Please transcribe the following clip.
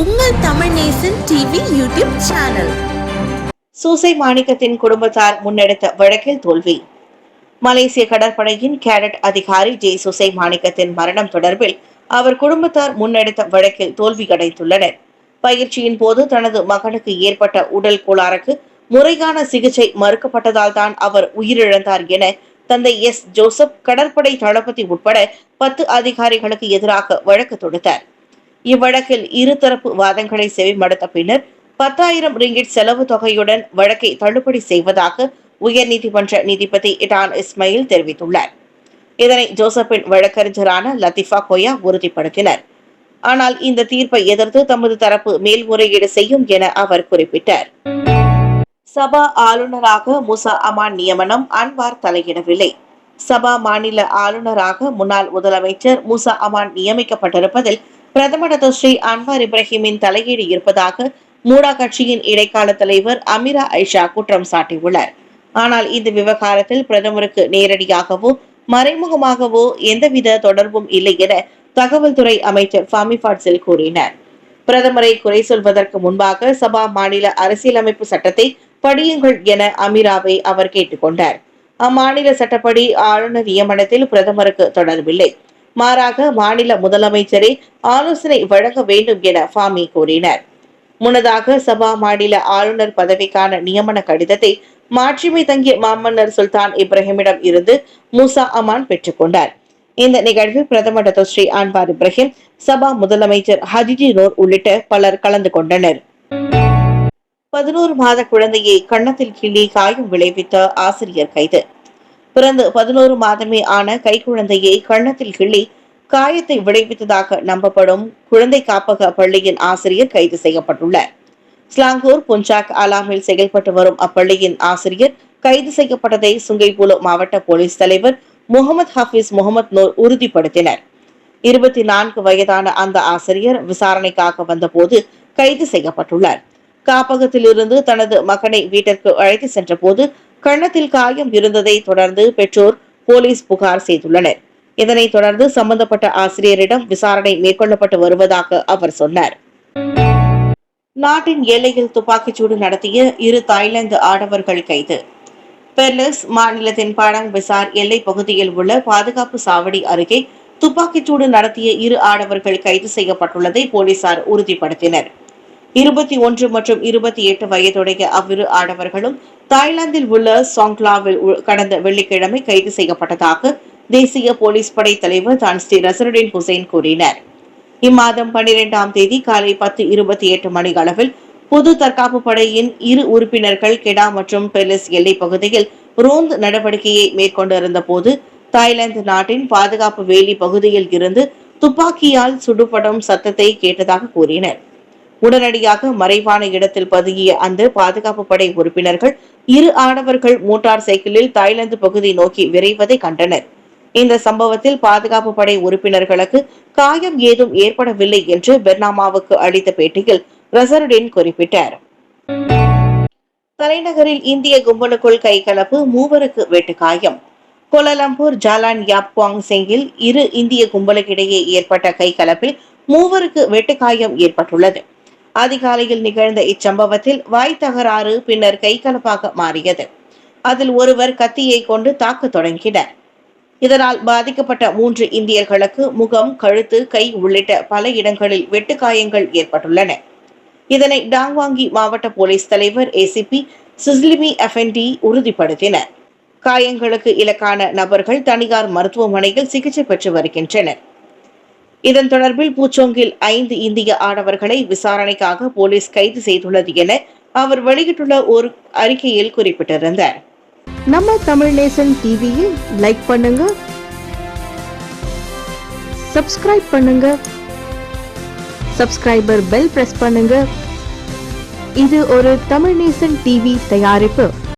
உங்கள் Tamil Nesan TV YouTube channel Susai மாணிக்கத்தின் குடும்பத்தார் முன்னெடுத்த வழக்கில் தோல்வி. மலேசிய கடற்படையின் கேடட் அதிகாரி ஜே சுசை மாணிக்கத்தின் மரணம் தொடர்பில் அவர் குடும்பத்தார் முன்னெடுத்த வழக்கில் தோல்வியடைந்துள்ளனர் பயிற்சியின் போது தனது மகனுக்கு ஏற்பட்ட உடல் கோளாறுக்கு முறையான சிகிச்சை மறுக்கப்பட்டதால் தான் அவர் உயிரிழந்தார் என தந்தை எஸ் ஜோசப் கடற்படை தளபதி உட்பட பத்து அதிகாரிகளுக்கு எதிராக வழக்கு தொடுத்தார். இவ்வழக்கில் இருதரப்பு வாதங்களை செவிமடுத்த பின்னர் பத்தாயிரம் ரிங்கிட் செலவு தொகையுடன் வழக்கை தள்ளுபடி செய்வதாக உயர்நீதிமன்ற நீதிபதி இடான் இஸ்மாயில் தெரிவித்துள்ளார். இதனை ஜோசப்பின் வழக்கறிஞரான லத்திஃபா கொயா உறுதிப்படுத்தினர். ஆனால் இந்த தீர்ப்பை எதிர்த்து தமது தரப்பு மேல்முறையீடு செய்யும் என அவர் குறிப்பிட்டார். சபா ஆளுநராக முசா அமான் நியமனம் அன்வார் தலையிடவில்லை. சபா மாநில ஆளுநராக முன்னாள் முதலமைச்சர் முசா அமான் நியமிக்கப்பட்டிருப்பதில் பிரதமர் ஸ்ரீ அன்வார் இப்ராஹிமின் தலையீடு இருப்பதாக மூடா கட்சியின் இடைக்கால தலைவர் அமிரா ஐஷா குற்றம் சாட்டியுள்ளார். ஆனால் இந்த விவகாரத்தில் பிரதமருக்கு நேரடியாகவோ மறைமுகமாகவோ எந்தவித தொடர்பும் இல்லை என தகவல் துறை அமைச்சர் ஃபாமி ஃபாட்சில் கூறினார். பிரதமரை குறை சொல்வதற்கு முன்பாக சபா மாநில அரசியலமைப்பு சட்டத்தை படியுங்கள் என அமீராவை அவர் கேட்டுக்கொண்டார். அம்மாநில சட்டப்படி ஆளுநர் நியமனத்தில் பிரதமருக்கு தொடர்பில்லை. மாறாக மாநில முதலமைச்சரே ஆலோசனை வழங்க வேண்டும் என ஃபாமி கூறினார். முன்னதாக சபா மாநில ஆளுநர் பதவிக்கான நியமன கடிதத்தை மாட்சிமை தங்கிய மாமன்னர் சுல்தான் இப்ராஹிமிடம் இருந்து மூசா அமான் பெற்றுக்கொண்டார் இந்த நிகழ்வில் பிரதமர் doctor Sri Anwar Ibrahim Sabah முதலமைச்சர் ஹஜிஜி நோர் உள்ளிட்ட பலர் கலந்து கொண்டனர். பதினோரு மாத குழந்தையை கன்னத்தில் கிள்ளி காயம் விளைவித்த ஆசிரியர் கைது. பிறந்து பதினோரு மாதமே ஆன கைக்குழந்தையை கன்னத்தில் கிள்ளி காயத்தை விளைவித்ததாக நம்பப்படும் குழந்தை காப்பக பள்ளியின் ஆசிரியர் கைது செய்யப்பட்டுள்ளார். ஸ்லாங்கூர் புஞ்சாக் அலாமில் செயல்பட்டு வரும் அப்பள்ளியின் ஆசிரியர் கைது செய்யப்பட்டதை சுங்கைபுலு மாவட்ட போலீஸ் தலைவர் முகமது ஹபீஸ் முகமது நூர் உறுதிப்படுத்தினர். இருபத்தி நான்கு வயதான அந்த ஆசிரியர் விசாரணைக்காக வந்தபோது கைது செய்யப்பட்டுள்ளார். காப்பகத்திலிருந்து தனது மகனை வீட்டிற்கு அழைத்து சென்றபோது கன்னத்தில் காயம் இருந்ததை தொடர்ந்து பெற்றோர் போலீஸ் புகார் செய்துள்ளனர். இதனை தொடர்ந்து சம்பந்தப்பட்ட ஆசிரியரிடம் விசாரணை மேற்கொள்ளப்பட்டு வருவதாக அவர் சொன்னார். நாட்டின் எல்லையில் துப்பாக்கிச்சூடு நடத்திய இரு தாய்லாந்து ஆடவர்கள் கைது. பெர்லஸ் மாநிலத்தின் படங் பிசார் எல்லை பகுதியில் உள்ள பாதுகாப்பு சாவடி அருகே துப்பாக்கிச்சூடு நடத்திய இரு ஆடவர்கள் கைது செய்யப்பட்டுள்ளதை போலீசார் உறுதிப்படுத்தினர். இருபத்தி ஒன்று மற்றும் இருபத்தி எட்டு வயதுடைய அவ்விரு ஆடவர்களும் தாய்லாந்தில் உள்ள சாங்லாவில் கடந்த வெள்ளிக்கிழமை கைது செய்யப்பட்டதாக தேசிய போலீஸ் படை தலைவர் தான் ஸ்ரீ ரசருடின் ஹுசைன் கூறினார். இம்மாதம் பன்னிரெண்டாம் தேதி காலை பத்து இருபத்தி எட்டு மணி அளவில் பொது தற்காப்பு படையின் இரு உறுப்பினர்கள் கெடா மற்றும் பெலிஸ் எல்லை பகுதியில் ரோந்து நடவடிக்கையை மேற்கொண்டிருந்த போது தாய்லாந்து நாட்டின் பாதுகாப்பு வேலி பகுதியில் இருந்து துப்பாக்கியால் சுடுபடும் சத்தத்தை கேட்டதாக கூறினர். உடனடியாக மறைவான இடத்தில் பதுங்கிய அந்த பாதுகாப்பு படை உறுப்பினர்கள் இரு ஆடவர்கள் மோட்டார் சைக்கிளில் தாய்லாந்து பகுதி நோக்கி விரைவதை கண்டனர். இந்த சம்பவத்தில் பாதுகாப்பு படை உறுப்பினர்களுக்கு காயம் ஏதும் ஏற்படவில்லை என்று பெர்னாமாவுக்கு அளித்த பேட்டியில் ரசருடின் குறிப்பிட்டார். தலைநகரில் இந்திய கும்பலுக்குள் கைகலப்பு மூவருக்கு வெட்டுக்காயம் Kuala Lumpur Jalan Yap Kwan single இரு இந்திய கும்பலுக்கிடையே ஏற்பட்ட கைகலப்பில் மூவருக்கு வெட்டுக்காயம் ஏற்பட்டுள்ளது. அதிகாலையில் நிகழ்ந்த இச்சம்பவத்தில் வாய் தகராறு பின்னர் கைகலப்பாக மாறியது. அதில் ஒருவர் கத்தியை கொண்டு தாக்க தொடங்கினர். இதனால் பாதிக்கப்பட்ட மூன்று இந்தியர்களுக்கு முகம் கழுத்து கை உள்ளிட்ட பல இடங்களில் வெட்டுக்காயங்கள் ஏற்பட்டுள்ளன. இதனை டாங்வாங்கி மாவட்ட போலீஸ் தலைவர் ஏசிபி சிஸ்லிமி எஃப்என்டி உறுதிப்படுத்தினர். காயங்களுக்கு இலக்கான நபர்கள் தனியார் மருத்துவமனையில் சிகிச்சை பெற்று வருகின்றனர். இதன் தொடர்பில் பூச்சோங்கில் ஐந்து இந்திய ஆடவர்களை விசாரணைக்காக போலீஸ் கைது செய்துள்ளது என அவர் வெளியிட்டுள்ள ஒரு அறிக்கையில் குறிப்பிட்டிருந்தார். நம்ம தமிழ் நேசன் டிவியில் லைக் பண்ணுங்க சப்ஸ்கிரைப் பண்ணுங்க சப்ஸ்கிரைபர் பெல் பிரஸ் பண்ணுங்க. இது ஒரு தமிழ் நேசன் டிவி தயாரிப்பு.